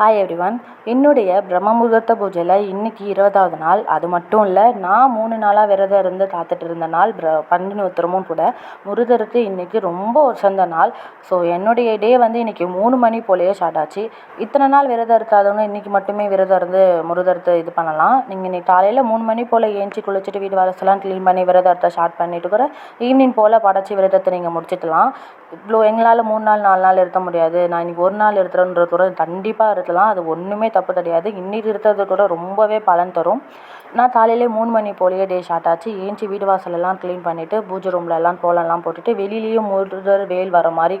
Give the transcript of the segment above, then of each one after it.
Hi everyone என்னுடைய பிரம்மமுகூர்த்த பூஜையில் இன்றைக்கி இருபதாவது நாள். அது மட்டும் இல்லை நான் மூணு நாளாக விரதம் இருந்து காத்துட்டு இருந்த நாள் பிர பங்குனி உத்திரமும் கூட. முருகருக்கு இன்றைக்கி ரொம்ப உசந்த நாள். ஸோ என்னுடைய டே வந்து இன்றைக்கி மூணு மணி போலேயே ஸ்டார்ட் ஆச்சு. இத்தனை நாள் விரதம் இருக்காதவங்க இன்றைக்கி மட்டுமே விரதம் இருந்து முருகருக்கு இது பண்ணலாம். நீங்கள் இன்றைக்கி காலையில் மூணு மணி போல் ஏஞ்சி குளிச்சுட்டு வீடு வாசலாம் க்ளீன் பண்ணி விரதத்தை ஸ்டார்ட் பண்ணிட்டு கூட ஈவினிங் போல் படைச்சி விரதத்தை நீங்கள் முடிச்சிடலாம் இவ்வளோ எங்களால் மூணு நாள் நாலு நாள் இருக்க முடியாது. நான் இன்றைக்கி ஒரு நாள் இருக்கிறேன்றது கூட கண்டிப்பாக இருக்கலாம். அது ஒன்றுமே தப்பு கிடையாது. இன்றைக்கி இருக்கிறது கூட ரொம்பவே பலன் தரும். நான் காலையிலே மூணு மணி போலேயே டே ஸ்டார்ட் ஆச்சு. ஏஞ்சி வீடு வாசலெல்லாம் க்ளீன் பண்ணிவிட்டு பூஜை ரூம்லலாம் கோலம்லாம் போட்டுட்டு வெளியிலையும் முருகர் வேல் வர மாதிரி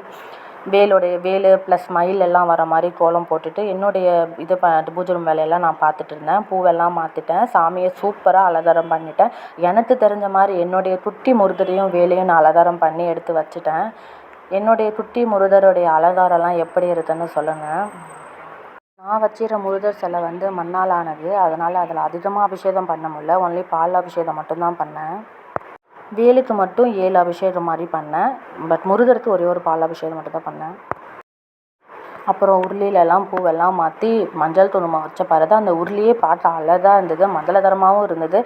வேலோடைய வேல் ப்ளஸ் மயில் எல்லாம் வர மாதிரி கோலம் போட்டுட்டு என்னுடைய இது ப பூஜை ரூம் வேலையெல்லாம் நான் பார்த்துட்டு இருந்தேன். பூவெல்லாம் மாற்றிட்டேன் சாமியை சூப்பராக அலங்காரம் பண்ணிட்டேன். எனக்கு தெரிஞ்ச மாதிரி என்னுடைய குட்டி முருகரையும் வேலையும் நான் அலங்காரம் பண்ணி எடுத்து வச்சுட்டேன். என்னுடைய குட்டி முருகருடைய அலங்காரம்லாம் எப்படி இருக்குதுன்னு சொல்லுங்கள் நான் வச்சிருக்கிற முருகர் சிலை வந்து மண்ணால் ஆனது அதனால் அதில் அதிகமாக அபிஷேகம் பண்ண முடில ஒன்லி பால் அபிஷேகம் மட்டும்தான் பண்ணேன். வேலுக்கு மட்டும் ஏழு அபிஷேகம் மாதிரி பண்ணேன். பட் முருகருக்கு ஒரே ஒரு பால் அபிஷேகம் மட்டும் தான் பண்ணேன். அப்புறம் உருளிலெல்லாம் பூவெல்லாம் மாற்றி மஞ்சள் குங்குமம் வச்ச பிறகு அந்த உருளியே பார்க்க அழகாக இருந்தது. மங்களகரமாகவும் இருந்தது.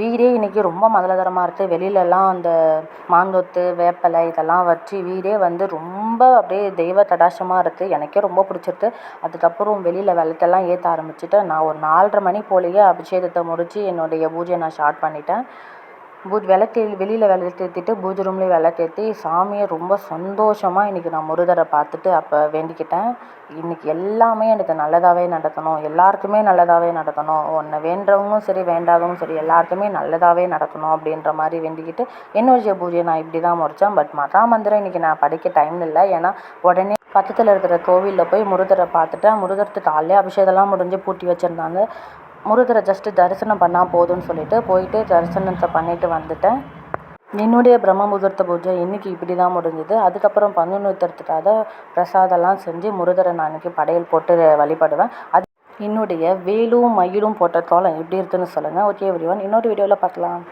வீடே இன்றைக்கி ரொம்ப மங்களகரமாக இருக்குது வெளியிலலாம் அந்த மாங்கொத்து வேப்பிலை இதெல்லாம் வச்சு வீடே வந்து ரொம்ப அப்படியே தெய்வ கடாட்சமாக இருக்குது எனக்கே ரொம்ப பிடிச்சிருக்கு. அதுக்கப்புறம் வெளியில் விளக்கெல்லாம் ஏற்ற ஆரம்பிச்சுட்டு நான் ஒரு நாலரை மணி போலேயே அபிஷேகத்தை முடித்து என்னுடைய பூஜையை நான் ஸ்டார்ட் பண்ணிட்டேன். பூ விளக்கு வெளியில் விளக்கேற்றிட்டு பூஜை ரூம்லேயும் விளக்கேற்றி சாமியை ரொம்ப சந்தோஷமாக இன்றைக்கி நான் முருகரை பார்த்துட்டு அப்போ வேண்டிக்கிட்டேன். இன்றைக்கி எல்லாமே எனக்கு நல்லதாகவே நடத்தணும். எல்லாருக்குமே நல்லதாகவே நடத்தணும். ஒன்றை வேண்டவங்களும் சரி வேண்டாதவங்களும் சரி எல்லாருக்குமே நல்லதாகவே நடக்கணும் அப்படின்ற மாதிரி வேண்டிக்கிட்டு என்னுடைய பூஜையை நான் இப்படி தான் முடித்தேன் பட் மகா மந்திரம் இன்றைக்கி நான் படிக்க டைம் இல்லை. ஏன்னா உடனே பக்கத்தில் இருக்கிற கோவிலில் போய் முருகரை பார்த்துட்டேன். முருகருக்கு காலையிலே அபிஷேகம்லாம் முடிஞ்சு பூட்டி வச்சுருந்தாங்க. முருகரை ஜஸ்ட்டு தரிசனம் பண்ணால் போதும்னு சொல்லிட்டு போயிட்டு தரிசனத்தை பண்ணிவிட்டு வந்துட்டேன். என்னுடைய பிரம்ம முகூர்த்த பூஜை இன்றைக்கி இப்படி தான் முடிஞ்சுது. அதுக்கப்புறம் பங்குனி பிரசாதம்லாம் செஞ்சு முருகரை நான் இன்றைக்கி படையல் போட்டு வழிபடுவேன். அது என்னுடைய வேலும் மயிலும் போட்ட கோலம் எப்படி இருக்குதுன்னு சொல்லுங்கள் ஓகே எவ்ரி ஒன் இன்னொரு வீடியோவில் பார்க்கலாம்.